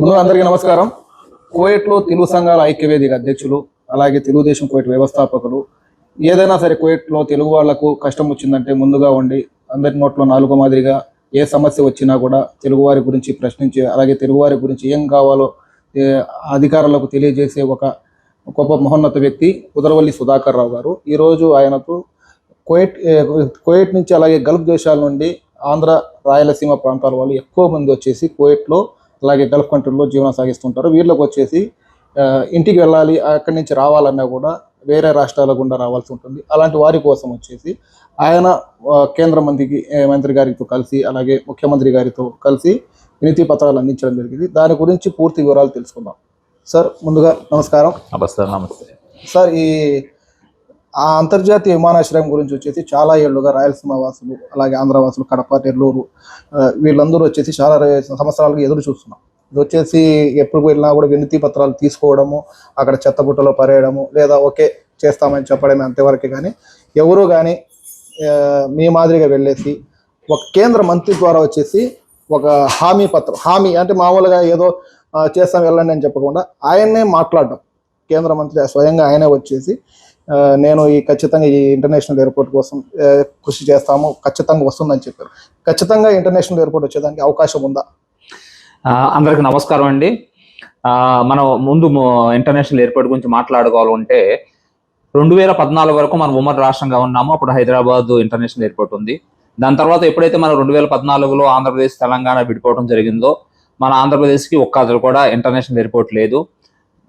ముందు అందరికీ నమస్కారం. కువైట్లో తెలుగు సంఘాల ఐక్యవేదిక అధ్యక్షులు అలాగే తెలుగుదేశం కువైట్ వ్యవస్థాపకులు. ఏదైనా సరే కువైట్లో తెలుగు వాళ్ళకు కష్టం వచ్చిందంటే ముందుగా ఉండి అందరి నోట్లో నాలుగో మాదిరిగా ఏ సమస్య వచ్చినా కూడా తెలుగువారి గురించి ప్రశ్నించి అలాగే తెలుగువారి గురించి ఏం కావాలో అధికారులకు తెలియజేసే ఒక గొప్ప మహోన్నత వ్యక్తి కుదరవల్లి సుధాకర్ రావు గారు. ఈరోజు ఆయనకు కువైట్ కోయట్ కువైట్ నుంచి అలాగే గల్ఫ్ దేశాల నుండి ఆంధ్ర రాయలసీమ ప్రాంతాల వాళ్ళు ఎక్కువ మంది వచ్చేసి కువైట్లో అలాగే గల్ఫ్ కంట్రీల్లో జీవనం సాగిస్తుంటారు. వీళ్ళకి వచ్చేసి ఇంటికి వెళ్ళాలి అక్కడి నుంచి రావాలన్నా కూడా వేరే రాష్ట్రాల గుండా రావాల్సి ఉంటుంది. అలాంటి వారి కోసం వచ్చేసి ఆయన కేంద్ర మంత్రికి మంత్రి గారితో కలిసి అలాగే ముఖ్యమంత్రి గారితో కలిసి వినతి పత్రాలు అందించడం జరిగింది. దాని గురించి పూర్తి వివరాలు తెలుసుకుందాం. సార్ ముందుగా నమస్కారం. నమస్తే నమస్తే. సార్ ఈ ఆ అంతర్జాతీయ విమానాశ్రయం గురించి వచ్చేసి చాలా ఏళ్ళుగా రాయలసీమ వాసులు అలాగే ఆంధ్రవాసులు కడప నెల్లూరు వీళ్ళందరూ వచ్చేసి చాలా సంవత్సరాలుగా ఎదురు చూస్తున్నాం. ఇది వచ్చేసి ఎప్పుడు వెళ్ళినా కూడా వినతి పత్రాలు తీసుకోవడము అక్కడ చెత్తబుట్టలో పరేయడము లేదా ఓకే చేస్తామని చెప్పడమే అంతవరకు కానీ ఎవరు కానీ మీ మాదిరిగా వెళ్ళేసి ఒక కేంద్ర మంత్రి ద్వారా వచ్చేసి ఒక హామీ పత్రం హామీ అంటే మామూలుగా ఏదో చేస్తాం వెళ్ళండి అని చెప్పకుండా ఆయన్నే మాట్లాడడం. కేంద్ర మంత్రి స్వయంగా ఆయనే వచ్చేసి నేను ఈ ఖచ్చితంగా ఈ ఇంటర్నేషనల్ ఎయిర్పోర్ట్ కోసం కృషి చేస్తాము. ఖచ్చితంగా వస్తుందని చెప్పారు. ఖచ్చితంగా ఇంటర్నేషనల్ ఎయిర్పోర్ట్ వచ్చేదానికి అవకాశం ఉందా? అందరికి నమస్కారం అండి. మనం ముందు ఇంటర్నేషనల్ ఎయిర్పోర్ట్ గురించి మాట్లాడుకోవాలంటే రెండు వేల పద్నాలుగు వరకు మనం ఉమ్మడి రాష్ట్రంగా ఉన్నాము. అప్పుడు హైదరాబాద్ ఇంటర్నేషనల్ ఎయిర్పోర్ట్ ఉంది. దాని తర్వాత ఎప్పుడైతే మనం రెండు వేల పద్నాలుగులో ఆంధ్రప్రదేశ్ తెలంగాణ విడిపోవడం జరిగిందో మన ఆంధ్రప్రదేశ్కి ఒక్క కూడా ఇంటర్నేషనల్ ఎయిర్పోర్ట్ లేదు.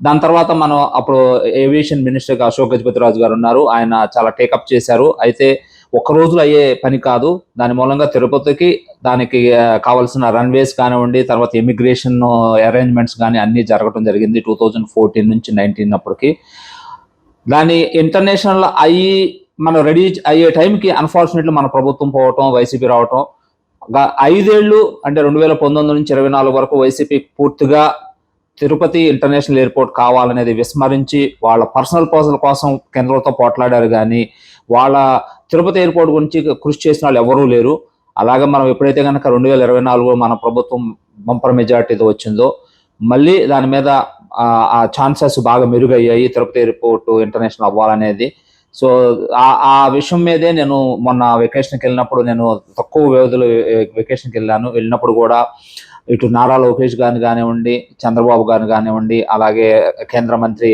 దాని తర్వాత మనం అప్పుడు ఏవియేషన్ మినిస్టర్గా అశోక్ గజపతిరాజు గారు ఉన్నారు. ఆయన చాలా టేకప్ చేశారు. అయితే ఒక్క రోజులో అయ్యే పని కాదు. దాని మూలంగా తిరుపతికి దానికి కావాల్సిన రన్వేస్ కానివ్వండి తర్వాత ఇమిగ్రేషన్ అరేంజ్మెంట్స్ కానీ అన్నీ జరగడం జరిగింది టూ థౌజండ్ ఫోర్టీన్ నుంచి నైన్టీన్ అప్పటికి. దాని ఇంటర్నేషనల్ అయ్యి మనం రెడీ అయ్యే టైంకి అన్ఫార్చునేట్లీ మన ప్రభుత్వం పోవటం వైసీపీ రావటం ఐదేళ్ళు అంటే రెండు వేల పంతొమ్మిది నుంచి ఇరవై నాలుగు వరకు వైసీపీ పూర్తిగా తిరుపతి ఇంటర్నేషనల్ ఎయిర్పోర్ట్ కావాలనేది విస్మరించి వాళ్ళ పర్సనల్ పర్సనల్ కోసం కేంద్రంతో పోట్లాడారు కానీ వాళ్ళ తిరుపతి ఎయిర్పోర్ట్ గురించి కృషి చేసిన వాళ్ళు ఎవరూ లేరు. అలాగే మనం ఎప్పుడైతే కనుక రెండు వేల ఇరవై నాలుగులో మన ప్రభుత్వం బంపర్ మెజార్టీతో వచ్చిందో మళ్ళీ దాని మీద ఆ, ఆ ఛాన్సెస్ బాగా మెరుగయ్యాయి తిరుపతి ఎయిర్పోర్ట్ ఇంటర్నేషనల్ అవ్వాలనేది. సో ఆ ఆ విషయం మీదే నేను మొన్న వెకేషన్కి వెళ్ళినప్పుడు నేను తక్కువ వ్యవధిలో వెకేషన్కి వెళ్ళాను. వెళ్ళినప్పుడు కూడా ఇటు నారా లోకేష్ గారిని కానివ్వండి చంద్రబాబు గారిని కానివ్వండి అలాగే కేంద్ర మంత్రి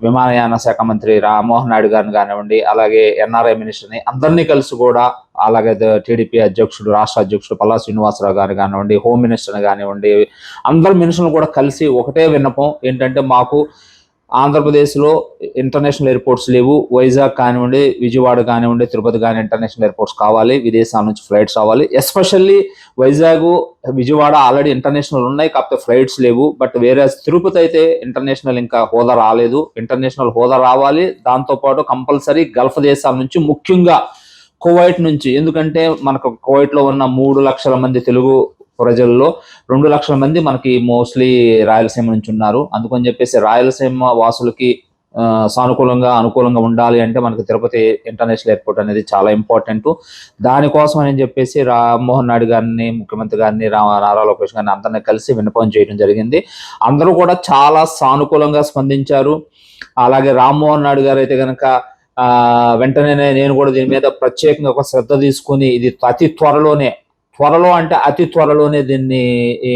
విమానయాన శాఖ మంత్రి రామ్మోహన్ నాయుడు గారిని కానివ్వండి అలాగే ఎన్ఆర్ఐ మినిస్టర్ని అందరినీ కలిసి కూడా అలాగే టీడీపీ అధ్యక్షుడు రాష్ట్ర అధ్యక్షుడు పల్లా శ్రీనివాసరావు గారిని కానివ్వండి హోమ్ మినిస్టర్ని కానివ్వండి అందరు మినిస్టర్లు కూడా కలిసి ఒకటే విన్నపం ఏంటంటే మాకు ఆంధ్రప్రదేశ్లో ఇంటర్నేషనల్ ఎయిర్పోర్ట్స్ లేవు. వైజాగ్ కానివ్వండి విజయవాడ కానివ్వండి తిరుపతి కానీ ఇంటర్నేషనల్ ఎయిర్పోర్ట్స్ కావాలి. విదేశాల నుంచి ఫ్లైట్స్ రావాలి. Especially Vizag Vijayawada already international ఉన్నాయి. కాకపోతే ఫ్లైట్స్ లేవు. బట్ వేరే తిరుపతి అయితే ఇంటర్నేషనల్ ఇంకా హోదా రాలేదు. ఇంటర్నేషనల్ హోదా రావాలి. దాంతోపాటు కంపల్సరీ గల్ఫ్ దేశాల నుంచి ముఖ్యంగా కువైట్ నుంచి. ఎందుకంటే మనకు కువైట్లో ఉన్న మూడు లక్షల మంది తెలుగు ప్రజల్లో రెండు లక్షల మంది మనకి మోస్ట్లీ రాయలసీమ నుంచి ఉన్నారు. అందుకని చెప్పేసి రాయలసీమ వాసులకి సానుకూలంగా అనుకూలంగా ఉండాలి అంటే మనకి తిరుపతి ఇంటర్నేషనల్ ఎయిర్పోర్ట్ అనేది చాలా ఇంపార్టెంట్ దానికోసం అని చెప్పేసి రామ్మోహన్ నాయుడు గారిని ముఖ్యమంత్రి గారిని రా నారా లోకేష్ గారిని అందరినీ కలిసి విన్నపం చేయడం జరిగింది. అందరూ కూడా చాలా సానుకూలంగా స్పందించారు. అలాగే రామ్మోహన్ నాయుడు గారు అయితే కనుక వెంటనే నేను కూడా దీని మీద ప్రత్యేకంగా ఒక శ్రద్ధ తీసుకుని ఇది అతి త్వరలోనే త్వరలో అంటే అతి త్వరలోనే దీన్ని ఈ,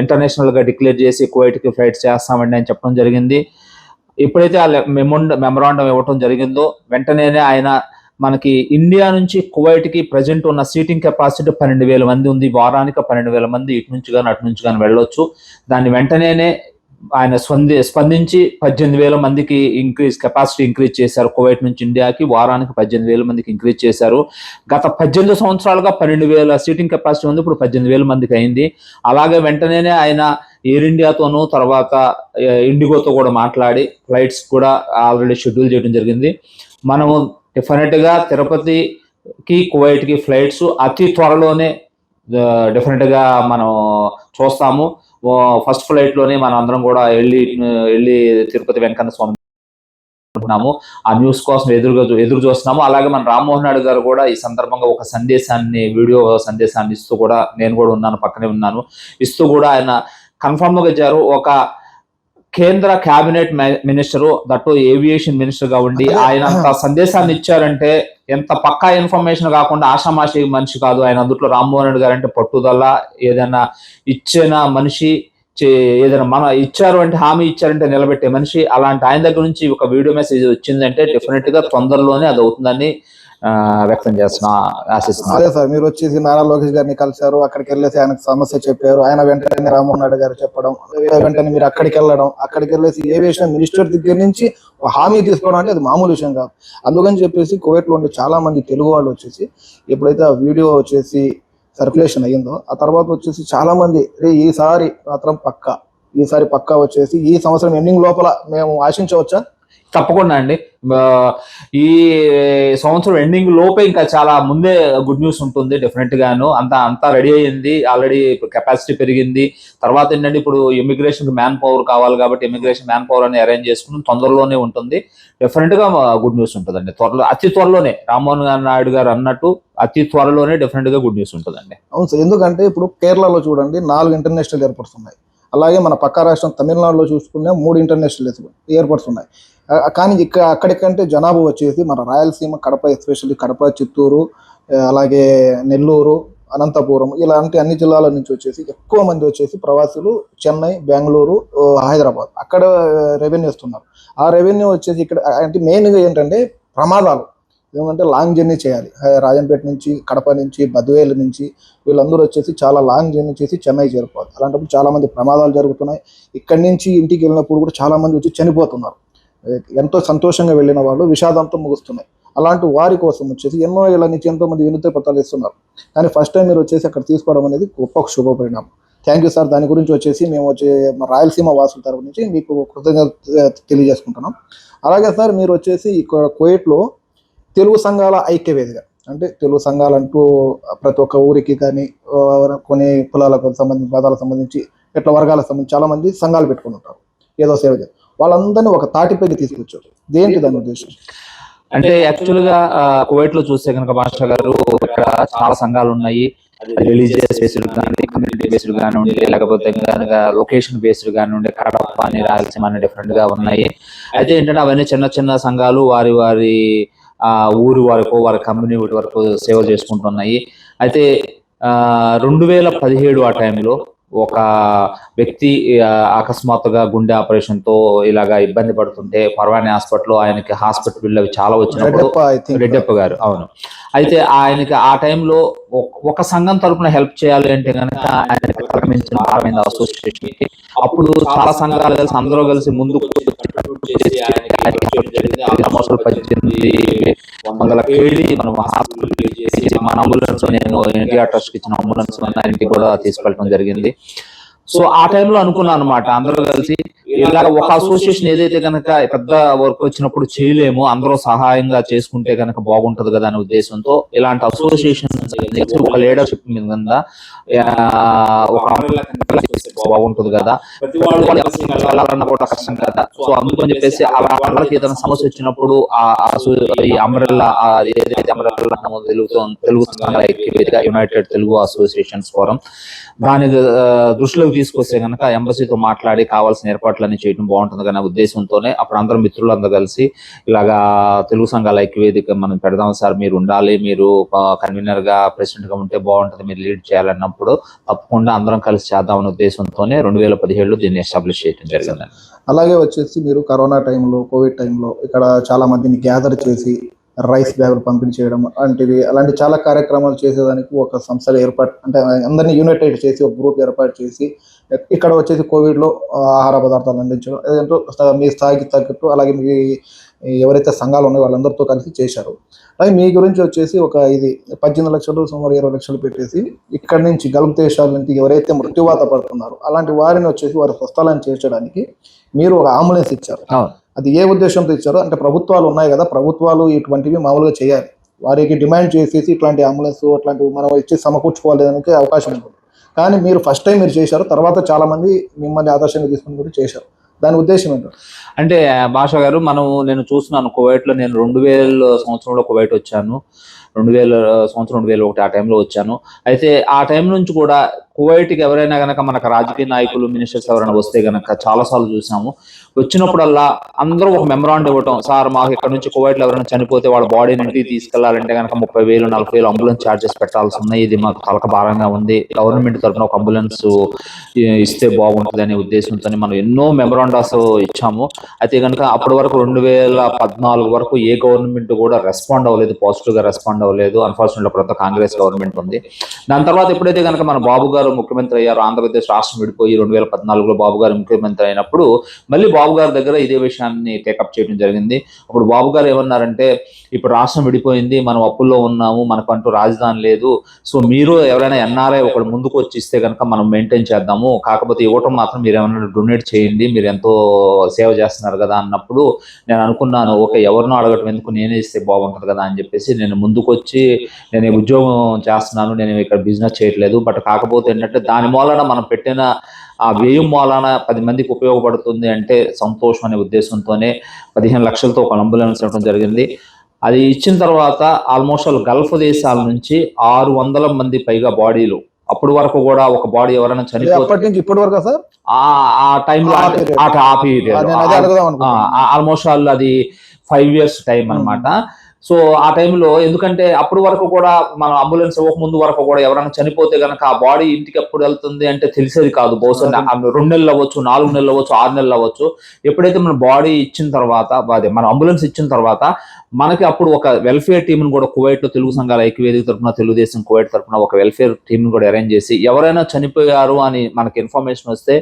ఇంటర్నేషనల్గా డిక్లేర్ చేసి కువైట్కి ఫ్లైట్స్ చేస్తామండి అని చెప్పడం జరిగింది. ఎప్పుడైతే ఆ మెమొండ మెమరాండం ఇవ్వటం జరిగిందో వెంటనే ఆయన మనకి ఇండియా నుంచి కువైట్కి ప్రజెంట్ ఉన్న సీటింగ్ కెపాసిటీ పన్నెండు వేల మంది ఉంది. వారానికి పన్నెండు వేల మంది ఇటు నుంచి కానీ అటు నుంచి కానీ వెళ్ళొచ్చు. దాన్ని వెంటనేనే ఆయన స్పంది స్పందించి పద్దెనిమిది వేల మందికి ఇంక్రీజ్ కెపాసిటీ ఇంక్రీజ్ చేశారు. కువైట్ నుంచి ఇండియాకి వారానికి పద్దెనిమిది వేల మందికి ఇంక్రీజ్ చేశారు. గత పద్దెనిమిది సంవత్సరాలుగా పన్నెండు వేల సీటింగ్ కెపాసిటీ ఉంది. ఇప్పుడు పద్దెనిమిది వేల మందికి అయింది. అలాగే వెంటనే ఆయన ఎయిర్ ఇండియాతోనూ తర్వాత ఇండిగోతో కూడా మాట్లాడి ఫ్లైట్స్ కూడా ఆల్రెడీ షెడ్యూల్ చేయడం జరిగింది. మనము డెఫినెట్గా తిరుపతికి కువైట్కి ఫ్లైట్స్ అతి త్వరలోనే డెఫినెట్గా మనం చూస్తాము. ఫస్ట్ ఫ్లైట్లోనే మనం అందరం కూడా వెళ్ళి వెళ్ళి తిరుపతి వెంకన్న స్వామి అనుకుంటున్నాము ఆ న్యూస్ కోసం ఎదురుగా ఎదురు చూస్తున్నాము. అలాగే మన రామ్మోహన్ నాయుడు గారు కూడా ఈ సందర్భంగా ఒక సందేశాన్ని వీడియో సందేశాన్ని ఇస్తూ కూడా నేను కూడా ఉన్నాను పక్కనే ఉన్నాను. ఇస్తూ కూడా ఆయన కన్ఫర్మ్గా ఇచ్చారు. ఒక కేంద్ర కేబినెట్ మినిస్టర్ దట్టు ఏవియేషన్ మినిస్టర్గా ఉండి ఆయన సందేశాన్ని ఇచ్చారంటే ఎంత పక్కా ఇన్ఫర్మేషన్ కాకుండా ఆషామాషి మనిషి కాదు. ఆయన అందుట్లో రామ్మోహన్ రెడ్డి గారు అంటే పట్టుదల ఏదైనా ఇచ్చిన మనిషి చే- ఏదైనా మన ఇచ్చారు అంటే హామీ ఇచ్చారంటే నిలబెట్టే మనిషి. అలాంటి ఆయన దగ్గర నుంచి ఒక వీడియో మెసేజ్ వచ్చిందంటే డెఫినెట్గా తొందరలోనే అది అవుతుందని వ్యక్తం చేస్తున్నా ఆశిస్తున్నా. అదే సార్ మీరు వచ్చేసి నారా లోకేష్ గారిని కలిశారు అక్కడికి వెళ్ళేసి ఆయనకు సమస్య చెప్పారు ఆయన వెంటనే రామ్మోహన్ నాయుడు గారు చెప్పడం వెంటనే మీరు అక్కడికి వెళ్ళడం అక్కడికి వెళ్ళేసి విషయం మినిస్టర్ దగ్గర నుంచి ఒక హామీ తీసుకోవడం అంటే అది మామూలు విషయం కాదు. అందుకని చెప్పేసి కువైట్ ఉండే చాలా మంది తెలుగు వాళ్ళు వచ్చేసి ఎప్పుడైతే ఆ వీడియో వచ్చేసి సర్క్యులేషన్ అయ్యిందో ఆ తర్వాత వచ్చేసి చాలా మంది రే ఈసారి మాత్రం పక్కా ఈసారి పక్కా వచ్చేసి ఈ సంవత్సరం ఎండింగ్ లోపల మేము ఆశించవచ్చా? తప్పకుండా అండి. ఈ సంవత్సరం ఎండింగ్ లోపే ఇంకా చాలా ముందే గుడ్ న్యూస్ ఉంటుంది డెఫినెట్ గాను. అంతా అంతా రెడీ అయ్యింది. ఆల్రెడీ కెపాసిటీ పెరిగింది. తర్వాత ఏంటంటే ఇప్పుడు ఇమిగ్రేషన్ మ్యాన్ పవర్ కావాలి కాబట్టి ఇమిగ్రేషన్ మ్యాన్ పవర్ అని అరేంజ్ చేసుకుని తొందరలోనే ఉంటుంది. డెఫినెట్గా గుడ్ న్యూస్ ఉంటుందండి. త్వరలో అతి త్వరలోనే. రామ్మోహన్ నాయుడు గారు అన్నట్టు అతి త్వరలోనే డెఫినెట్గా గుడ్ న్యూస్ ఉంటుందండి. అవును సార్ ఎందుకంటే ఇప్పుడు కేరళలో చూడండి నాలుగు ఇంటర్నేషనల్ ఎయిర్పోర్ట్స్ ఉన్నాయి. అలాగే మన పక్క రాష్ట్రం తమిళనాడులో చూసుకునే మూడు ఇంటర్నేషనల్ ఎయిర్పోర్ట్స్ ఉన్నాయి. కానీ ఇక్కడ అక్కడికంటే జనాభా వచ్చేసి మన రాయలసీమ కడప ఎస్పెషల్లీ కడప చిత్తూరు అలాగే నెల్లూరు అనంతపురం ఇలాంటి అన్ని జిల్లాల నుంచి వచ్చేసి ఎక్కువ మంది వచ్చేసి ప్రవాసులు చెన్నై బెంగళూరు హైదరాబాద్ అక్కడ రెవెన్యూ ఇస్తున్నారు. ఆ రెవెన్యూ వచ్చేసి ఇక్కడ అంటే మెయిన్గా ఏంటంటే ప్రమాదాలు. ఎందుకంటే లాంగ్ జర్నీ చేయాలి. రాజంపేట నుంచి కడప నుంచి బద్వేలు నుంచి వీళ్ళందరూ వచ్చేసి చాలా లాంగ్ జర్నీ చేసి చెన్నై చేరుకోవాలి. అలాంటప్పుడు చాలామంది ప్రమాదాలు జరుగుతున్నాయి. ఇక్కడి నుంచి ఇంటికి వెళ్ళినప్పుడు కూడా చాలామంది వచ్చి చనిపోతున్నారు. ఎంతో సంతోషంగా వెళ్ళిన వాళ్ళు విషాదంతో ముగుస్తున్నాయి. అలాంటి వారి కోసం వచ్చేసి ఎన్నో ఏళ్ళ నుంచి ఎంతో మంది వినూత్న పత్రాలు ఇస్తున్నారు. కానీ ఫస్ట్ టైం మీరు వచ్చేసి అక్కడ తీసుకోవడం అనేది గొప్ప శుభ పరిణామం. Thank you sir. దాని గురించి వచ్చేసి మేము వచ్చే రాయలసీమ వాసుల తరపు నుంచి మీకు కృతజ్ఞత తెలియజేసుకుంటున్నాం. అలాగే సార్ మీరు వచ్చేసి ఇక్కడ కోయట్లో తెలుగు సంఘాల ఐక్యవేదిక అంటే తెలుగు సంఘాలంటూ ప్రతి ఒక్క ఊరికి కానీ కొన్ని కులాలకు సంబంధించి మతాలకు సంబంధించి ఇట్లా వర్గాలకు సంబంధించి చాలామంది సంఘాలు పెట్టుకుని ఉంటారు. ఏదో సేవ చేస్తారు. వాళ్ళందరినీ ఒక తాటిపైకి తీసుకొచ్చారు. దేనికి దాని ఉద్దేశం? అంటే యాక్చువల్గా కువైట్లో చూస్తే కనుక మాస్టర్ గారు ఇక్కడ చాలా సంఘాలు ఉన్నాయి. రిలీజియస్ బేస్డ్ కానీ కమ్యూనిటీ బేస్డ్ కానివ్వండి లేకపోతే కనుక లొకేషన్ బేస్డ్ కానివ్వండి కడప అని రాయలసీమ అని డిఫరెంట్గా ఉన్నాయి. అయితే ఏంటంటే అవన్నీ చిన్న చిన్న సంఘాలు వారి వారి ఆ ఊరి వరకు వారి కమ్యూనిటీ వరకు సేవ చేసుకుంటున్నాయి. అయితే ఆ రెండు వేల పదిహేడు ఆ టైంలో ఒక వ్యక్తి అకస్మాత్తుగా గుండె ఆపరేషన్తో ఇలాగా ఇబ్బంది పడుతుంటే పర్వాణి హాస్పిటల్ ఆయనకి హాస్పిటల్ బిల్ అవి చాలా వచ్చినప్పుడు రెడ్డప్ప గారు అవును. అయితే ఆయనకి ఆ టైంలో ఒక సంఘం తరపున హెల్ప్ చేయాలి అంటే కనుక ఆయనకి ప్రారంభించిన భారమైంది అసోసియేషన్కి అప్పుడు చాలా సంఘాలు కలిసి అందరూ కలిసి ముందుకు చేసి సంవత్సరాలు పద్దెనిమిది వందల కేడి మనం హాస్పిటల్ చేసి మన అంబులెన్స్ నేను ఎన్టీఆర్ ట్రస్ట్ ఇచ్చిన అంబులెన్స్ ఆయనకి కూడా తీసుకెళ్ళడం జరిగింది. సో ఆ టైంలో అనుకున్నాను అనమాట అందరూ కలిసి ఇలా ఒక అసోసియేషన్ ఏదైతే కనుక పెద్ద వర్క్ వచ్చినప్పుడు చేయలేము అందరూ సహాయంగా చేసుకుంటే కనుక బాగుంటది కదా అనే ఉద్దేశంతో ఇలాంటి అసోసియేషన్ ఒక లీడర్షిప్ మీద కింద, ఒక బాగుంటది కదా. కూడా కష్టం కదా. సో అందుకని చెప్పేసి వాళ్ళకి ఏదైనా సమస్య వచ్చినప్పుడు ఈ అంబ్రెల్లా ఏదైతే umbrella Telugu united Telugu associations forum దాని దృష్టిలోకి తీసుకొస్తే కనుక ఎంబసీతో మాట్లాడి కావాల్సిన ఏర్పాట్లన్నీ చేయడం బాగుంటుంది కానీ ఉద్దేశంతోనే అప్పుడు అందరం మిత్రులందరూ కలిసి ఇలాగా తెలుగు సంఘాల ఐక్యవేదిక మనం పెడదాం సార్ మీరు ఉండాలి మీరు కన్వీనర్గా ప్రెసిడెంట్గా ఉంటే బాగుంటుంది మీరు లీడ్ చేయాలన్నప్పుడు తప్పకుండా అందరం కలిసి చేద్దామనే ఉద్దేశంతోనే రెండు వేల పదిహేడులో దీన్ని ఎస్టాబ్లిష్ చేయడం జరిగింది. అలాగే వచ్చేసి మీరు కరోనా టైంలో కోవిడ్ టైంలో ఇక్కడ చాలా మందిని గ్యాదర్ చేసి రైస్ బ్యాగులు పంపిణీ చేయడం అలాంటివి అలాంటి చాలా కార్యక్రమాలు చేసేదానికి ఒక సంస్థ ఏర్పాటు అంటే అందరినీ యునైటెడ్ చేసి ఒక గ్రూప్ ఏర్పాటు చేసి ఇక్కడ వచ్చేసి కోవిడ్లో ఆహార పదార్థాలు అందించడం ఏదంటూ మీ స్థాయికి తగ్గట్టు అలాగే మీ ఎవరైతే సంఘాలు ఉన్నాయో వాళ్ళందరితో కలిసి చేశారు. అలాగే మీ గురించి వచ్చేసి ఒక ఇది పద్దెనిమిది లక్షలు సుమారు ఇరవై లక్షలు పెట్టేసి ఇక్కడ నుంచి గల్ఫ్ దేశాల నుంచి ఎవరైతే మృత్యువాత పడుతున్నారో అలాంటి వారిని వచ్చేసి వారి స్వస్థలాన్ని చేర్చడానికి మీరు ఒక అంబులెన్స్ ఇచ్చారు. అది ఏ ఉద్దేశంతో ఇచ్చారో అంటే ప్రభుత్వాలు ఉన్నాయి కదా ప్రభుత్వాలు ఇటువంటివి మామూలుగా చేయాలి. వారికి డిమాండ్ చేసేసి ఇట్లాంటి అంబులెన్స్ అట్లాంటివి మనం ఇచ్చి సమకూర్చుకోవాలడానికి అవకాశం ఉంటుంది. కానీ మీరు ఫస్ట్ టైం మీరు చేశారు తర్వాత చాలా మంది మిమ్మల్ని ఆదర్శంగా తీసుకుని కూడా చేశారు. దాని ఉద్దేశం ఏంటో? అంటే భాష గారు మనం నేను చూస్తున్నాను కువైట్లో నేను రెండు వేల సంవత్సరంలో కువైట్ వచ్చాను. రెండు వేల సంవత్సరం రెండు వేల ఒకటి ఆ టైంలో వచ్చాను. అయితే ఆ టైం నుంచి కూడా కువైట్కి ఎవరైనా కనుక మనకు రాజకీయ నాయకులు మినిస్టర్స్ ఎవరైనా వస్తే కనుక చాలాసార్లు చూసాము. వచ్చినప్పుడల్లా అందరూ ఒక మెమరాండ్ ఇవ్వటం సార్ మాకు ఇక్కడ నుంచి కువైట్లో ఎవరైనా చనిపోతే వాళ్ళ బాడీని ఇంటికి తీసుకెళ్ళాలంటే కనుక ముప్పై వేలు నలభై వేలు అంబులెన్స్ ఛార్జెస్ పెట్టాల్సి ఉన్నాయి. ఇది మాకు తలక భారంగా ఉంది. గవర్నమెంట్ తరఫున ఒక అంబులెన్స్ ఇస్తే బాగుంటుంది అనే ఉద్దేశంతో మనం ఎన్నో మెమరాండాస్ ఇచ్చాము. అయితే కనుక అప్పటి వరకు రెండు వేల పద్నాలుగు వరకు ఏ గవర్నమెంట్ కూడా రెస్పాండ్ అవ్వలేదు పాజిటివ్గా రెస్పాండ్ అవ్వలేదు. అన్ఫార్చునేట్ అప్పుడు కాంగ్రెస్ గవర్నమెంట్ ఉంది. దాని తర్వాత ఎప్పుడైతే కనుక మన బాబు గారు ముఖ్యమంత్రి అయ్యారు ఆంధ్రప్రదేశ్ రాష్ట్రం విడిపోయి రెండు వేల పద్నాలుగులో బాబు గారు ముఖ్యమంత్రి అయినప్పుడు మళ్ళీ బాబు గారి దగ్గర ఇదే విషయాన్ని టేకప్ చేయడం జరిగింది. అప్పుడు బాబు గారు ఏమన్నారంటే ఇప్పుడు రాష్ట్రం విడిపోయింది మనం అప్పుల్లో ఉన్నాము మనకంటూ రాజధాని లేదు. సో మీరు ఎవరైనా ఎన్ఆర్ఐ ఒకటి ముందుకు వచ్చి ఇస్తే కనుక మనం మెయింటైన్ చేద్దాము. కాకపోతే ఇవ్వటం మాత్రం మీరు ఏమైనా డొనేట్ చేయండి మీరు ఎంతో సేవ చేస్తున్నారు కదా అన్నప్పుడు నేను అనుకున్నాను ఓకే ఎవరినో అడగటం ఎందుకు? నేనే ఇస్తే బాగుంటుంది కదా అని చెప్పేసి నేను ముందుకు వచ్చి నేను ఉద్యోగం చేస్తున్నాను నేను ఇక్కడ బిజినెస్ చేయట్లేదు. బట్ కాకపోతే ఏంటంటే దాని మూలన మనం పెట్టిన ఆ వ్యయం మూలాన పది మందికి ఉపయోగపడుతుంది అంటే సంతోషం అనే ఉద్దేశంతోనే పదిహేను లక్షలతో ఒక అంబులెన్స్ ఇవ్వడం జరిగింది. అది ఇచ్చిన తర్వాత ఆల్మోస్ట్ ఆల్ గల్ఫ్ దేశాల నుంచి ఆరు వందల మంది పైగా బాడీలు. అప్పటి వరకు కూడా ఒక బాడీ ఎవరైనా చనిపోతే నుంచి ఇప్పటి వరకు సార్? ఆ టైంలో ఆ period. ఆ ఆ, నేను అదే పీరియడ్ అడుగుదాం అనుకున్నాను ఆల్మోస్ట్ ఆల్ అది ఫైవ్ ఇయర్స్ టైం అన్నమాట. సో ఆ టైంలో ఎందుకంటే అప్పటి వరకు కూడా మనం అంబులెన్స్ ముందు వరకు కూడా ఎవరైనా చనిపోతే గనక ఆ బాడీ ఇంటికి ఎప్పుడు వెళ్తుంది అంటే తెలిసేది కాదు. బహుశా రెండు నెలలు అవ్వచ్చు నాలుగు నెలలు అవ్వచ్చు ఆరు నెలలు అవ్వచ్చు. ఎప్పుడైతే మన బాడీ ఇచ్చిన తర్వాత అదే మన అంబులెన్స్ ఇచ్చిన తర్వాత మనకి అప్పుడు ఒక వెల్ఫేర్ టీమ్ కూడా కువైట్లో తెలుగు సంఘాల ఐక్యవేదిక తరపున తెలుగుదేశం కువైట్ తరపున ఒక వెల్ఫేర్ టీమ్ కూడా అరేంజ్ చేసి ఎవరైనా చనిపోయారు అని మనకి ఇన్ఫర్మేషన్ వస్తే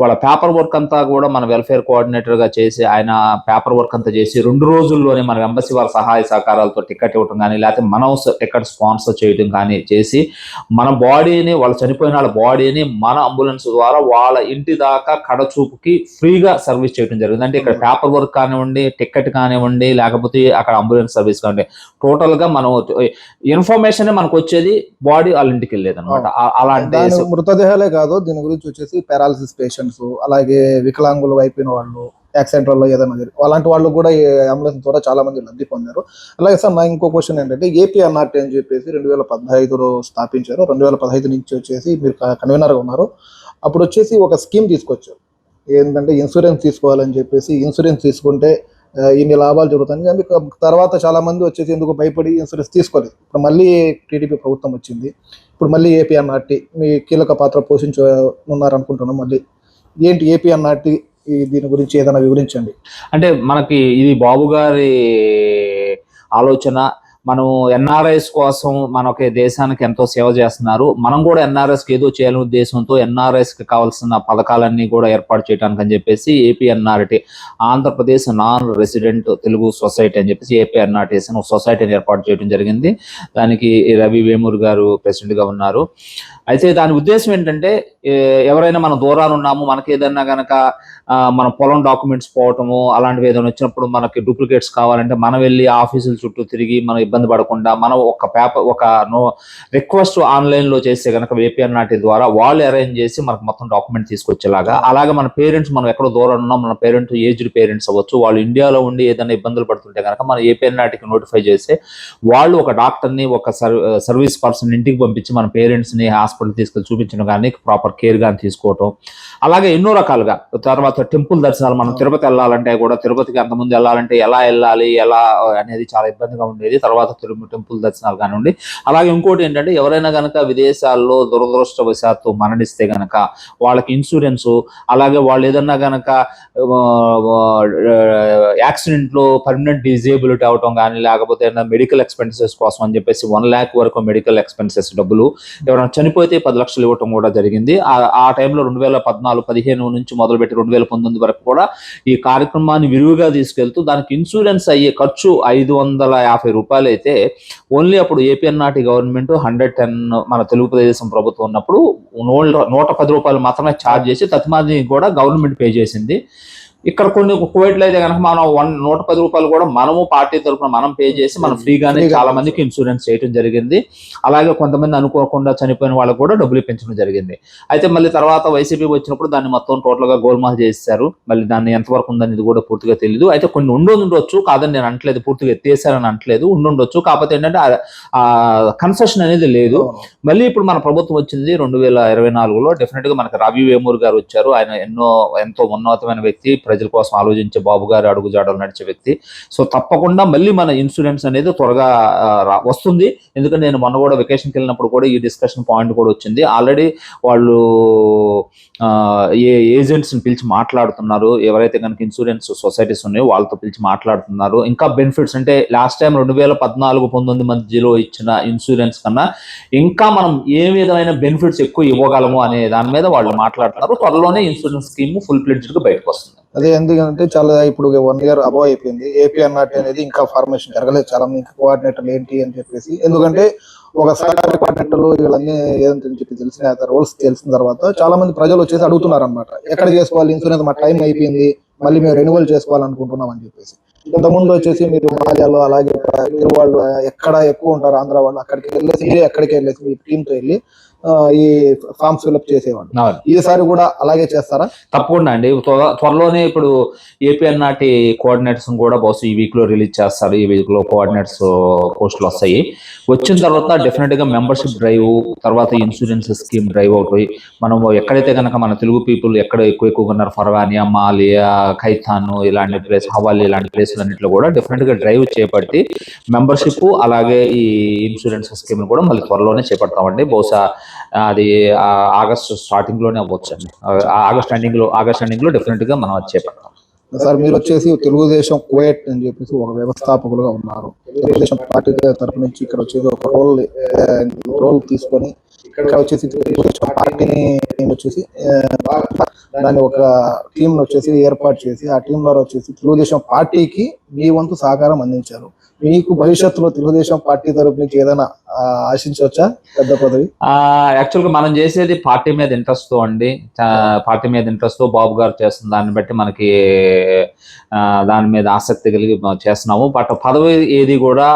వాళ్ళ పేపర్ వర్క్ అంతా కూడా మన వెల్ఫేర్ కోఆర్డినేటర్గా చేసి ఆయన పేపర్ వర్క్ అంతా చేసి రెండు రోజుల్లోనే మన ఎంబసీ వారి సహాయ సహకారాలతో టికెట్ ఇవ్వడం కానీ లేకపోతే మనం టికెట్ స్పాన్సర్ చేయడం కానీ చేసి మన బాడీని వాళ్ళు చనిపోయిన వాళ్ళ బాడీని మన అంబులెన్స్ ద్వారా వాళ్ళ ఇంటి దాకా కడచూపుకి ఫ్రీగా సర్వీస్ చేయడం జరిగింది. అంటే ఇక్కడ పేపర్ వర్క్ కానివ్వండి టికెట్ కానివ్వండి లేకపోతే అక్కడ అంబులెన్స్ సర్వీస్ కానివ్వండి టోటల్గా మనం ఇన్ఫర్మేషన్ మనకు వచ్చేది బాడీ వాళ్ళ ఇంటికి వెళ్ళేది అనమాట అలాంటి మృతదేహాలే కాదు దీని గురించి వచ్చేసి పారాలసిస్ పేషెంట్స్ అలాగే వికలాంగులు అయిపోయిన వాళ్ళు యాక్సిడెంట్లలో ఏదైనా జరిగి అలాంటి వాళ్ళు కూడా ఈ అంబులెన్స్ ద్వారా చాలా మంది లబ్ధి పొందారు. అలాగే సార్ నా ఇంకో క్వశ్చన్ ఏంటంటే ఏపీ అన్ఆర్టీ అని చెప్పేసి రెండు వేల పదహైదులో స్థాపించారు. రెండు వేల పదహైదు నుంచి వచ్చేసి మీరు కన్వీనర్గా ఉన్నారు. అప్పుడు వచ్చేసి ఒక స్కీమ్ తీసుకొచ్చారు. ఏంటంటే ఇన్సూరెన్స్ తీసుకోవాలని చెప్పేసి ఇన్సూరెన్స్ తీసుకుంటే ఇన్ని లాభాలు జరుగుతాయి కానీ తర్వాత చాలా మంది వచ్చేసి ఎందుకు భయపడి ఇన్సూరెన్స్ తీసుకోలేదు. ఇప్పుడు మళ్ళీ టీడీపీ ప్రభుత్వం వచ్చింది. ఇప్పుడు మళ్ళీ ఏపీ అన్ఆర్టీ మీ కీలక పాత్ర పోషించ ఉన్నారనుకుంటున్నాం మళ్ళీ. ఏంటి ఏపీ అన్ఆర్టీ ఈ దీని గురించి ఏదైనా వివరించండి. అంటే మనకి ఇది బాబు గారి ఆలోచన. మనం ఎన్ఆర్ఐస్ కోసం మనకి దేశానికి ఎంతో సేవ చేస్తున్నారు. మనం కూడా ఎన్ఆర్ఎస్కి ఏదో చేయాలనే ఉద్దేశంతో ఎన్ఆర్ఎస్కి కావాల్సిన పథకాలన్నీ కూడా ఏర్పాటు చేయడానికి అని చెప్పేసి AP NRT Andhra Pradesh non resident Telugu society అని చెప్పేసి ఏపీ ఎన్ఆర్టీఎస్ అని ఒక సొసైటీని ఏర్పాటు చేయడం జరిగింది. దానికి రవి వేమూర్ గారు ప్రెసిడెంట్గా ఉన్నారు. అయితే దాని ఉద్దేశం ఏంటంటే ఎవరైనా మనం దూరాలు ఉన్నాము మనకి ఏదైనా కనుక మన పొలం డాక్యుమెంట్స్ పోవటము అలాంటివి ఏదైనా వచ్చినప్పుడు మనకి డూప్లికేట్స్ కావాలంటే మనం వెళ్ళి ఆఫీసుల చుట్టూ తిరిగి మనం ఇబ్బంది పడకుండా మనం ఒక పేపర్ ఒక నో రిక్వెస్ట్ ఆన్లైన్లో చేస్తే కనుక ఏపీఎన్ నాటి ద్వారా వాళ్ళు అరేంజ్ చేసి మనకు మొత్తం డాక్యుమెంట్ తీసుకొచ్చేలాగా. అలాగే మన పేరెంట్స్ మనం ఎక్కడో దూరం ఉన్నాం మన పేరెంట్స్ ఏజ్డ్ పేరెంట్స్ అవ్వచ్చు వాళ్ళు ఇండియాలో ఉండి ఏదైనా ఇబ్బందులు పడుతుంటే కనుక మన ఏపీఆర్ నాటికి నోటిఫై చేస్తే వాళ్ళు ఒక డాక్టర్ని ఒక సర్వీస్ పర్సన్ ఇంటికి పంపించి మన పేరెంట్స్ని హాస్పిటల్ తీసుకెళ్ళి చూపించడం కానీ ప్రాపర్ కేర్ కానీ తీసుకోవటం. అలాగే ఎన్నో రకాలుగా తర్వాత టెంపుల్ దర్శనాలు మనం తిరుపతి వెళ్ళాలంటే కూడా తిరుపతికి అంతకుముందు వెళ్ళాలంటే ఎలా వెళ్ళాలి ఎలా అనేది చాలా ఇబ్బందిగా ఉండేది. తర్వాత టెంపుల్ దర్శనాలు కానివ్వండి. అలాగే ఇంకోటి ఏంటంటే ఎవరైనా కనుక విదేశాల్లో దురదృష్టవశాత్తు మరణిస్తే గనక వాళ్ళకి ఇన్సూరెన్స్ అలాగే వాళ్ళు ఏదన్నా గనక యాక్సిడెంట్లో పర్మనెంట్ డిజేబిలిటీ అవటం కానీ లేకపోతే మెడికల్ ఎక్స్పెన్సెస్ కోసం అని చెప్పేసి వన్ ల్యాక్ వరకు మెడికల్ ఎక్స్పెన్సెస్ డబ్బులు ఎవరైనా చనిపోతే పది లక్షలు ఇవ్వటం కూడా జరిగింది. ఆ- ఆ టైంలో రెండు వేల పద్నాలుగు పదిహేను నుంచి మొదలుపెట్టి రెండు వేల పంతొమ్మిది వరకు కూడా ఈ కార్యక్రమాన్ని విరివిగా తీసుకెళ్తూ దానికి ఇన్సూరెన్స్ అయ్యే ఖర్చు ఐదు వందల యాభై రూపాయలు అయితే ఓన్లీ అప్పుడు ఏపీఎన్ఆర్టీ గవర్నమెంట్ హండ్రెడ్ టెన్ మన తెలుగు ప్రదేశం ప్రభుత్వం ఉన్నప్పుడు నూట నూట పది రూపాయలు మాత్రమే ఛార్జ్ చేసి తత్మాది కూడా గవర్నమెంట్ పే చేసింది. ఇక్కడ కొన్ని కువైట్లో అయితే కనుక మనం వన్ నూట పది రూపాయలు కూడా మనము పార్టీ తరపున మనం పే చేసి మనం ఫ్రీగానే ఫ్రీగా చాలా మందికి ఇన్సూరెన్స్ చేయడం జరిగింది. అలాగే కొంతమంది అనుకోకుండా చనిపోయిన వాళ్ళకు కూడా డబ్బులు ఇప్పించడం జరిగింది. అయితే మళ్ళీ తర్వాత వైసీపీ వచ్చినప్పుడు దాన్ని మొత్తం టోటల్గా గోల్మాల్ చేశారు మళ్ళీ దాన్ని ఎంతవరకు ఉందనేది కూడా పూర్తిగా తెలియదు అయితే కొన్ని ఉండి ఉండొచ్చు కాదని నేను అంటలేదు పూర్తిగా ఎత్తేసారని అంటలేదు ఉండుండొచ్చు. కాకపోతే ఏంటంటే ఆ కన్సెషన్ అనేది లేదు. మళ్ళీ ఇప్పుడు మన ప్రభుత్వం వచ్చింది రెండు వేల ఇరవై నాలుగులో. డెఫినెట్గా మనకి రవి వేమూర్ గారు వచ్చారు. ఆయన ఎన్నో ఎంతో ఉన్నతమైన వ్యక్తి ప్రజల కోసం ఆలోచించే బాబు గారు అడుగుజాడలు నడిచే వ్యక్తి. సో తప్పకుండా మళ్ళీ మన ఇన్సూరెన్స్ అనేది త్వరగా వస్తుంది. ఎందుకంటే నేను మొన్న కూడా వెకేషన్కి వెళ్ళినప్పుడు కూడా ఈ డిస్కషన్ పాయింట్ కూడా వచ్చింది. ఆల్రెడీ వాళ్ళు ఏ ఏజెంట్స్ని పిలిచి మాట్లాడుతున్నారు. ఎవరైతే కనుక ఇన్సూరెన్స్ సొసైటీస్ ఉన్నాయో వాళ్ళతో పిలిచి మాట్లాడుతున్నారు. ఇంకా బెనిఫిట్స్ అంటే లాస్ట్ టైం రెండు వేల పద్నాలుగు పంతొమ్మిది మధ్యలో ఇచ్చిన ఇన్సూరెన్స్ కన్నా ఇంకా మనం ఏ విధమైన బెనిఫిట్స్ ఎక్కువ ఇవ్వగలము అనే దాని మీద వాళ్ళు మాట్లాడుతున్నారు. త్వరలోనే ఇన్సూరెన్స్ స్కీమ్ ఫుల్ ప్లెడ్జ్డ్గా బయటకు వస్తుంది. అదే ఎందుకంటే చాలా ఇప్పుడు వన్ ఇయర్ అబవ్ అయిపోయింది. ఏపీ అన్నట్టు అనేది ఇంకా ఫార్మేషన్ జరగలేదు చాలా ఇంకా కోఆర్డినేటర్లు ఏంటి అని చెప్పేసి. ఎందుకంటే ఒకసారి కోఆర్డినేటర్లు వీళ్ళన్నీ ఏదంటే చెప్పి తెలిసిన రూల్స్ తెలిసిన తర్వాత చాలా మంది ప్రజలు వచ్చేసి అడుగుతున్నారు అనమాట ఎక్కడ చేసుకోవాలి? ఇన్సూరెన్స్ మా టైం అయిపోయింది. మళ్ళీ మేము రెన్యువల్ చేసుకోవాలనుకుంటున్నాం అని చెప్పేసి. ఇంతకుముందు వచ్చేసి మీరు మాల్యాలో అలాగే వాళ్ళు ఎక్కడ ఎక్కువ ఉంటారు ఆంధ్ర వాళ్ళు అక్కడికి వెళ్ళేసి ఎక్కడికి వెళ్ళేసి మీ టీమ్తో వెళ్ళి ఈ ఫామ్స్ ఫిల్అప్ చేసేవాళ్ళు. ఈసారి కూడా అలాగే చేస్తారా? తప్పకుండా అండి. త్వర- త్వరలోనే ఇప్పుడు ఏపీఎన్ నాటి కోఆర్డినేటర్స్ కూడా బహుశా ఈ వీక్లో రిలీజ్ చేస్తారు. ఈ వీక్లో కోఆర్డినేటర్స్ పోస్టులు వస్తాయి. వచ్చిన తర్వాత డెఫినెట్గా మెంబర్షిప్ డ్రైవ్ తర్వాత ఇన్సూరెన్స్ స్కీమ్ డ్రైవ్ అవుతాయి. మనం ఎక్కడైతే కనుక మన తెలుగు పీపుల్ ఎక్కడ ఎక్కువ ఎక్కువగా ఉన్నారు ఫర్వానియా మాలియా ఖైతాన్ ఇలాంటి ప్లేస్ హవాలి ఇలాంటి ప్లేసులు అన్నింటిలో కూడా డెఫినెట్గా డ్రైవ్ చేపట్టి మెంబర్షిప్ అలాగే ఈ ఇన్సూరెన్స్ స్కీమ్ కూడా మళ్ళీ త్వరలోనే చేపడతామండి. బహుశా అది ఆగస్ట్ స్టార్టింగ్లోనే అవ్వచ్చు. అండి ఆగస్ట్ ఎండింగ్లో ఆగస్ట్ ఎండింగ్లో డెఫినెట్గా మనం అది చేపడతాం. సార్ మీరు వచ్చేసి తెలుగుదేశం కువైట్ అని చెప్పేసి ఒక వ్యవస్థాపకులుగా ఉన్నారు. తెలుగుదేశం పార్టీ తరపు నుంచి ఇక్కడ వచ్చేసి ఒక రోల్ రోల్ తీసుకొని ఇక్కడ వచ్చేసి తెలుగుదేశం పార్టీని వచ్చేసి దాన్ని ఒక టీం వచ్చేసి ఏర్పాటు చేసి ఆ టీం వచ్చేసి తెలుగుదేశం పార్టీకి మీ వంతు సహకారం అందించారు. మీకు భవిష్యత్తులో తెలుగుదేశం పార్టీ తరపు నుంచి ఏదైనా ఆశించవచ్చా పెద్ద పదవి? యాక్చువల్గా మనం చేసేది పార్టీ మీద ఇంట్రెస్ట్తో అండి. పార్టీ మీద ఇంట్రెస్ట్తో బాబు గారు చేస్తున్న దాన్ని బట్టి మనకి దాని మీద ఆసక్తి కలిగి చేస్తున్నాము. బట్ పదవి ఏది కూడా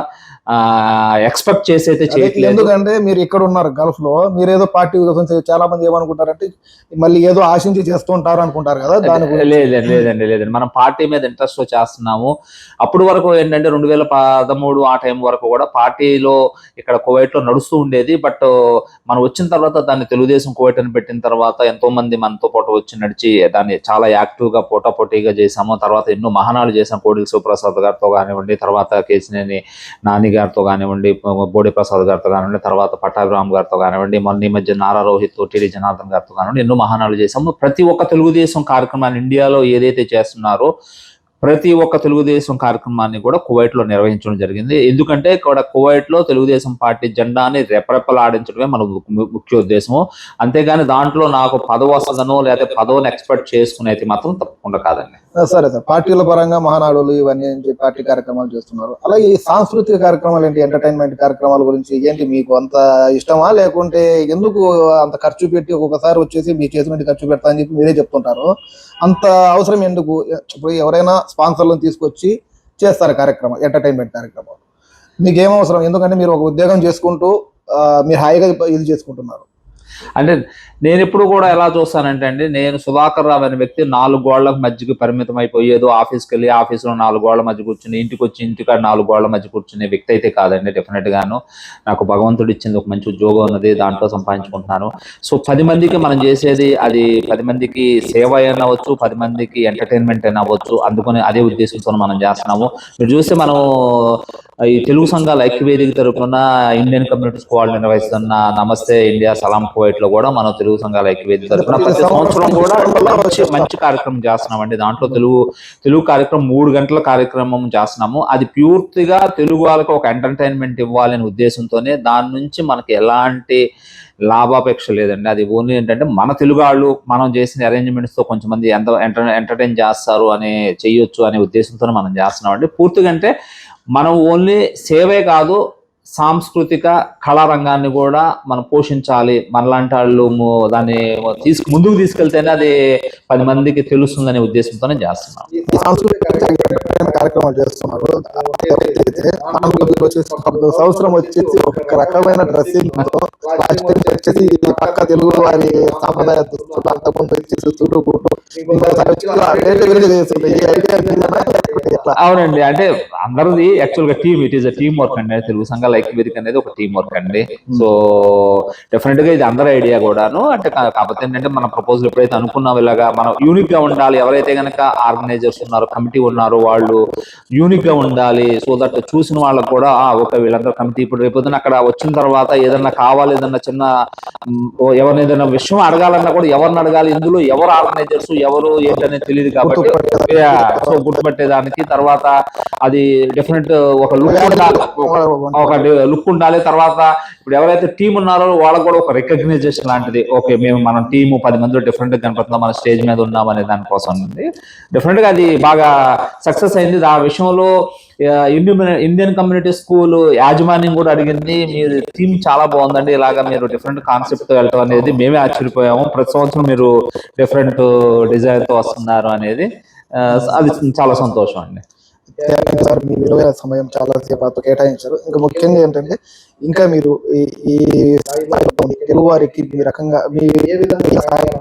ఎక్స్పెక్ట్ చేసి అయితే చేయట్లేదు. ఎందుకంటే మీరు ఇక్కడ ఉన్నారు గల్ఫ్లో మీరు ఏదో పార్టీ చాలా మంది ఏమనుకుంటారంటే మళ్ళీ ఏదో ఆశించి చేస్తూ ఉంటారు అనుకుంటారు కదా దాని లేదండి లేదండి లేదండి. మనం పార్టీ మీద ఇంట్రెస్ట్తో చేస్తున్నాము. అప్పుడు వరకు ఏంటంటే రెండు వేల పదమూడు ఆ టైం వరకు కూడా పార్టీలో ఇక్కడ కువైట్లో నడుస్తూ ఉండేది. బట్ మనం వచ్చిన తర్వాత దాన్ని తెలుగుదేశం కువైట్ అని పెట్టిన తర్వాత ఎంతో మంది మనతో పాటు వచ్చి నడిచి దాన్ని చాలా యాక్టివ్గా పోటాపోటీగా చేసాము తర్వాత ఎన్నో మహానాలు చేసాం కోడి శివప్రసాద్ గారితో కానివ్వండి తర్వాత కేసినేని నాని గారితో కానివ్వండి బోడి ప్రసాద్ గారితో కానివ్వండి తర్వాత పట్టాభిరామ్ గారితో కానివ్వండి మొన్న ఈ మధ్య నారా రోహిత్ టీడీ జనార్దన్ గారితో కానివ్వండి ఎన్నో మహానాలు చేశాము. ప్రతి ఒక్క తెలుగుదేశం కార్యక్రమాన్ని ఇండియాలో ఏదైతే చేస్తున్నారో ప్రతి ఒక్క తెలుగుదేశం కార్యక్రమాన్ని కూడా కువైట్లో నిర్వహించడం జరిగింది. ఎందుకంటే ఇక్కడ కువైట్లో తెలుగుదేశం పార్టీ జెండాని రెపరెపలాడించడమే మన ముఖ్య ఉద్దేశము. అంతేగాని దాంట్లో నాకు పదవి వస్తుందనో లేదా పదవిని ఎక్స్పెక్ట్ చేసుకునేది మాత్రం తప్పకుండా కాదండి. సరే సార్. పార్టీల పరంగా మహానాడులు ఇవన్నీ ఏంటి పార్టీ కార్యక్రమాలు చేస్తున్నారు. అలాగే ఈ సాంస్కృతిక కార్యక్రమాలు ఏంటి ఎంటర్టైన్మెంట్ కార్యక్రమాల గురించి ఏంటి మీకు అంత ఇష్టమా? లేకుంటే ఎందుకు అంత ఖర్చు పెట్టి ఒక్కొక్కసారి వచ్చేసి మీ చేసినట్టు ఖర్చు పెడతా అని చెప్పి మీరే చెప్తుంటారు. అంత అవసరం ఎందుకు? ఇప్పుడు ఎవరైనా స్పాన్సర్లను తీసుకొచ్చి చేస్తారు కార్యక్రమం ఎంటర్టైన్మెంట్ కార్యక్రమాలు మీకు ఏం అవసరం? ఎందుకంటే మీరు ఒక ఉద్యోగం చేసుకుంటూ మీరు హాయిగా ఇది చేసుకుంటున్నారు. అంటే నేను ఎప్పుడు కూడా ఎలా చూస్తానంటే అండి నేను సుధాకర్ రావు అనే వ్యక్తి నాలుగు గోళ్ళ మధ్యకి పరిమితం అయిపోయి ఆఫీస్కి వెళ్ళి ఆఫీస్లో నాలుగు గోళ్ళ మధ్య కూర్చుని ఇంటికి వచ్చి ఇంటికాడ నాలుగు గోళ్ళ మధ్య కూర్చునే వ్యక్తి అయితే కాదండి డెఫినెట్ గాను. నాకు భగవంతుడు ఇచ్చింది ఒక మంచి ఉద్యోగం ఉన్నది దాంట్లో సంపాదించుకుంటున్నాను. సో పది మందికి మనం చేసేది అది పది మందికి సేవ అయినా అవ్వచ్చు పది మందికి ఎంటర్టైన్మెంట్ అయినా అవ్వచ్చు అందుకని అదే ఉద్దేశంతో మనం చేస్తున్నాము. మీరు చూస్తే మనం ఈ తెలుగు సంఘాల ఐక్యవేదిక తరపున ఇండియన్ కమ్యూనిటీస్ స్క్వాడ్ నిర్వహిస్తున్న నమస్తే ఇండియా సలాం కువైట్లో కూడా మనం తెలుగు సంఘాల ఐక్యవేదిక తరపున ప్రతి సంవత్సరం కూడా మంచి కార్యక్రమం చేస్తున్నామండి. దాంట్లో తెలుగు తెలుగు కార్యక్రమం మూడు గంటల కార్యక్రమం చేస్తున్నాము. అది పూర్తిగా తెలుగు వాళ్ళకి ఒక ఎంటర్టైన్మెంట్ ఇవ్వాలనే ఉద్దేశంతోనే దాని నుంచి మనకి ఎలాంటి లాభాపేక్ష లేదండి. అది ఓన్లీ ఏంటంటే మన తెలుగు వాళ్ళు మనం చేసిన అరేంజ్మెంట్స్తో కొంచెం మంది ఎంత ఎంటర్టైన్ చేస్తారు అని చేయొచ్చు అనే ఉద్దేశంతో మనం చేస్తున్నాం అండి పూర్తిగా అంటే మనం ఓన్లీ సేవే కాదు సాంస్కృతిక కళా రంగాన్ని కూడా మనం పోషించాలి. మనలాంటి వాళ్ళు దాన్ని తీసుకు ముందుకు తీసుకెళ్తేనే అది పది మందికి తెలుస్తుందనే ఉద్దేశంతోనే చేస్తున్నాం. ఈ సాంస్కృతిక కార్యక్రమాలు చేస్తున్నారు. సంవత్సరం వచ్చేసి ఒక రకమైన డ్రెస్సింగ్ వచ్చేసి పక్క తెలుగు వారి సాంప్రదాయ అవునండి. అంటే అందరిది యాక్చువల్గా team it is a team work అండి. తెలుగు సంఘాల ఐక్యవేదిక అనేది ఒక టీమ్ వర్క్ అండి. సో డెఫినెట్గా ఇది అందరి ఐడియా కూడాను. అంటే కాకపోతే ఏంటంటే మన ప్రపోజల్ ఎప్పుడైతే అనుకున్నాం ఇలాగా మనం యూనిక్గా ఉండాలి ఎవరైతే గనక ఆర్గనైజర్స్ ఉన్నారో కమిటీ ఉన్నారో వాళ్ళు యూనిక్గా ఉండాలి సో దట్ చూసిన వాళ్ళకి కూడా ఆ, ఓకే వీళ్ళందరూ కమిటీ ఇప్పుడు రేపు అక్కడ వచ్చిన తర్వాత ఏదన్నా కావాలి ఏదన్నా చిన్న ఎవరిని ఏదైనా విషయం అడగాలన్నా కూడా ఎవరిని అడగాలి ఇందులో ఎవరు ఆర్గనైజర్స్ ఎవరు ఏంటనేది తెలియదు కాబట్టి సో గుర్తుపట్టేదానికి తర్వాత అది డెఫినెట్ ఒక లుక్ ఒక లుక్ ఉండాలి తర్వాత ఇప్పుడు ఎవరైతే టీం ఉన్నారో వాళ్ళకి కూడా ఒక రికగ్నైజేషన్ లాంటిది. ఓకే మేము మన టీము పది మందిలో డిఫరెంట్గా కనపడుతున్నాం మన స్టేజ్ మీద ఉన్నాం అనే దానికోసం ఉంది డెఫినెట్గా అది బాగా సక్సెస్ అయింది. ఆ విషయంలో ఇండియన్ ఇండియన్ కమ్యూనిటీ స్కూల్ యాజమాన్యం కూడా అడిగింది మీరు థీమ్ చాలా బాగుందండి ఇలాగా మీరు డిఫరెంట్ కాన్సెప్ట్తో వెళ్ళటం అనేది మేమే ఆశ్చర్యపోయాము. ప్రతి సంవత్సరం మీరు డిఫరెంట్ డిజైన్తో వస్తున్నారు అనేది అది చాలా సంతోషం అండి. సార్ మీ విలువైన సమయం చాలా సేపు కేటాయించారు. ఇంకా ముఖ్యంగా ఏంటంటే ఇంకా మీరు ఈ తెలుగు వారికి మీ రకంగా మీ ఏ విధంగా సహాయం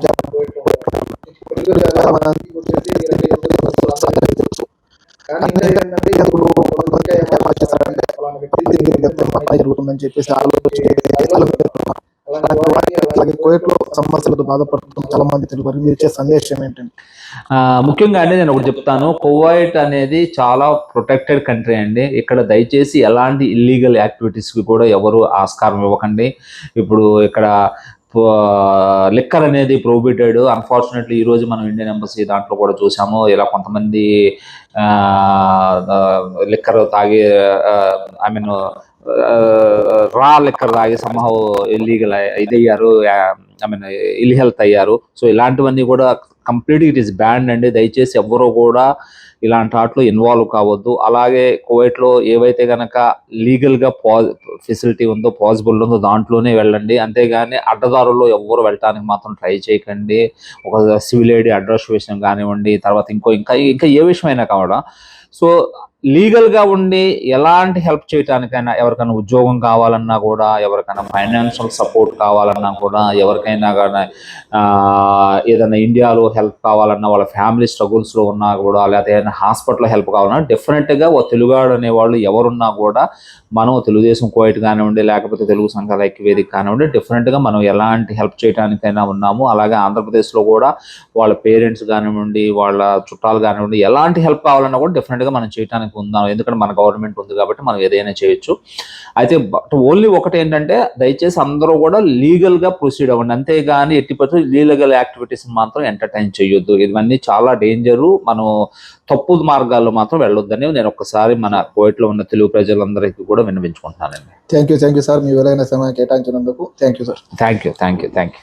జరుగుతుందని చెప్పేసి ఆలోచించి అలాగే కోవిడ్లో సమస్యలతో బాధపడుతున్న చాలా మంది తెలుగు వారికి మీరు ఇచ్చే సందేశం ఏంటంటే ముఖ్యంగా అండి నేను ఒకటి చెప్తాను. కువైట్ అనేది చాలా ప్రొటెక్టెడ్ కంట్రీ అండి. ఇక్కడ దయచేసి ఎలాంటి ఇల్లీగల్ యాక్టివిటీస్కి కూడా ఎవరు ఆస్కారం ఇవ్వకండి. ఇప్పుడు ఇక్కడ లిక్కర్ అనేది ప్రోహిబిటెడ్. అన్ఫార్చునేట్లీ ఈరోజు మనం ఇండియన్ ఎంబసీ దాంట్లో కూడా చూసాము ఇలా కొంతమంది లిక్కర్ తాగి ఐ మీన్ రా లిక్కర్ తాగి సంహవ్ ఇల్లీగల్ ఇదయ్యారు. ఐ మీన్ ఇల్ హెల్త్ అయ్యారు సో ఇలాంటివన్నీ కూడా కంప్లీట్ ఇట్ ఈస్ బ్యాండ్ అండి. దయచేసి ఎవ్వరూ కూడా ఇలాంటి ఆటలు ఇన్వాల్వ్ కావద్దు. అలాగే కువైట్లో ఏవైతే కనుక లీగల్గా పా ఫెసిలిటీ ఉందో పాసిబుల్ ఉందో దాంట్లోనే వెళ్ళండి. అంతేగాని అడ్డదారుల్లో ఎవ్వరు వెళ్ళటానికి మాత్రం ట్రై చేయకండి. ఒక సివిల్ ఐడి అడ్రస్ విషయం కానివ్వండి తర్వాత ఇంకో ఇంకా ఇంకా ఏ విషయమైనా కావడం. సో లీగల్గా ఉండి ఎలాంటి హెల్ప్ చేయటానికైనా ఎవరికైనా ఉద్యోగం కావాలన్నా కూడా ఎవరికైనా ఫైనాన్షియల్ సపోర్ట్ కావాలన్నా కూడా ఎవరికైనా కానీ ఆ, ఏదైనా ఇండియాలో హెల్ప్ కావాలన్నా వాళ్ళ ఫ్యామిలీ స్ట్రగుల్స్లో ఉన్నా కూడా లేకపోతే ఏదైనా హాస్పిటల్లో హెల్ప్ కావాలన్నా డెఫినెట్గా ఓ తెలుగాడు అనేవాళ్ళు ఎవరున్నా కూడా మనం తెలుగుదేశం కోయిట్ కానివ్వండి లేకపోతే తెలుగు సంఘాల ఐక్యవేదిక కానివ్వండి డెఫినెట్గా మనం ఎలాంటి హెల్ప్ చేయడానికైనా ఉన్నాము. అలాగే ఆంధ్రప్రదేశ్లో కూడా వాళ్ళ పేరెంట్స్ కానివ్వండి వాళ్ళ చుట్టాలు కానివ్వండి ఎలాంటి హెల్ప్ కావాలన్నా కూడా డెఫినెట్గా మనం చేయడానికి ఉందాం ఎందుకంటే మన గవర్నమెంట్ ఉంది కాబట్టి మనం ఏదైనా చేయొచ్చు. అయితే బట్ ఓన్లీ ఒకటి ఏంటంటే దయచేసి అందరూ కూడా లీగల్గా ప్రొసీడ్ అవ్వండి. అంతేగాని ఎట్టి పరిస్థితుల్లో లీగల్ యాక్టివిటీస్ మాత్రం ఎంటర్టైన్ చేయొద్దు. ఇవన్నీ చాలా డేంజరు మనం తప్పు మార్గాల్లో మాత్రం వెళ్ళొద్దని నేను ఒక్కసారి మన కోవిట్లో ఉన్న తెలుగు ప్రజలందరికీ కూడా విన్నవించుకుంటున్నానండి. Thank you thank you sir మీ విలువైన సమయం కేటాయించినందుకు thank you sir thank you thank you thank you